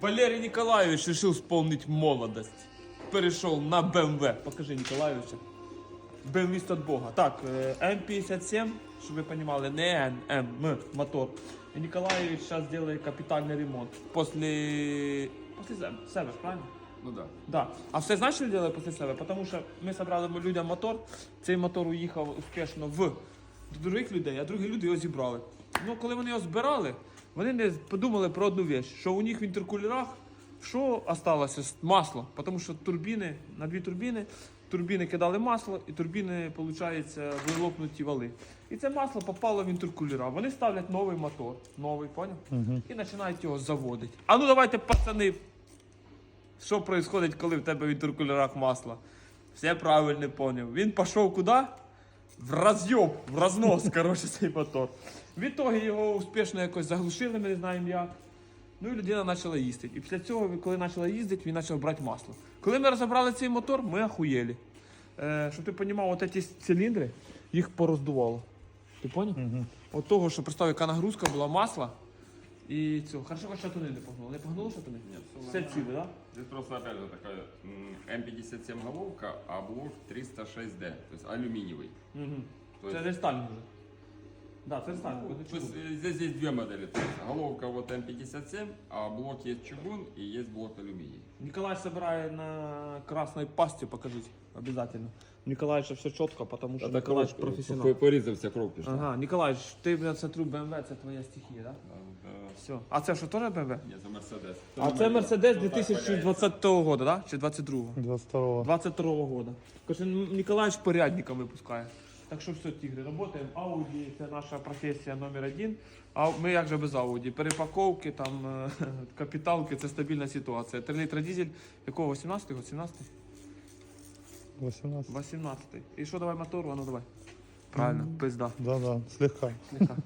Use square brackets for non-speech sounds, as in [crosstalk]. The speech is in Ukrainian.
Валерий Николаевич решил вспомнить молодость. Перешел на БМВ. Покажи Николаевича. БМВ от Бога. Так, е, М57, щоб ви понимали, не Н, М, М, мотор. И Николаевич сейчас делает капитальный ремонт. После... После себе, правильно? Ну да. Да. А все знаєш, що робили після себе? Тому що ми зібрали людям мотор, цей мотор уїхав успішно в до других людей, а другі люди його зібрали. Ну, коли вони його збирали, вони не подумали про одну річ, що у них в інтеркулерах що осталося? Масло. Тому що турбіни, на дві турбіни, турбіни кидали масло, і турбіни, виходить, були лопнуті вали. І це масло попало в інтеркулера. Вони ставлять новий мотор, новий, поняв? І починають його заводити. А ну давайте, пацани, що відбувається, коли в тебе в інтеркулерах масло? Все правильно поняв. Він пішов куди? В роз'єб, в рознос, [laughs] коротше, цей мотор. В ітогі його успішно якось заглушили, ми не знаємо як. Ну і людина почала їздити. І після цього, коли почала їздити, він почав брати масло. Коли ми розібрали цей мотор, ми охуєли. Е, щоб ти розумів, от ці циліндри, їх пороздувало. Ти поняв? От того, що представ, яка нагрузка була масла. І цього. Хорошо, що шатуни не погнуло. Не погнуло шатуни? Ні, все ціле, так? Здесь просто опять же такая м, М57 головка, а блок 306D, то есть алюминиевый. Угу. То Це рестайлінг вже. Да, це ну, то есть, э, здесь есть две модели. То есть головка вот М57, а блок есть чугун и есть блок алюминий. Николай собирает на красной пасте, покажите, обязательно. Николай же все четко, потому что Николай же профессионал. Порізався кров пішла. Ага, Николай, ти, блядь, смотрю, BMW, це твоя стихія, да? Все. А це що, теж BMW? Ні, це Мерседес. А це Mercedes 2020 года, да? Чи 22-го? 22 22 года. Каже, Николай ж порядником випускає. Так що все, тігри, працюємо. Ауді це наша професія номер один. А ми як же без ауді? Перепаковки, там, е, [laughs] капіталки, це стабільна ситуація. 3 літра дизель, якого 18 го 17 18. 18 І що давай мотору? А ну давай. Правильно, пизда. Да, да, слегка. Слегка.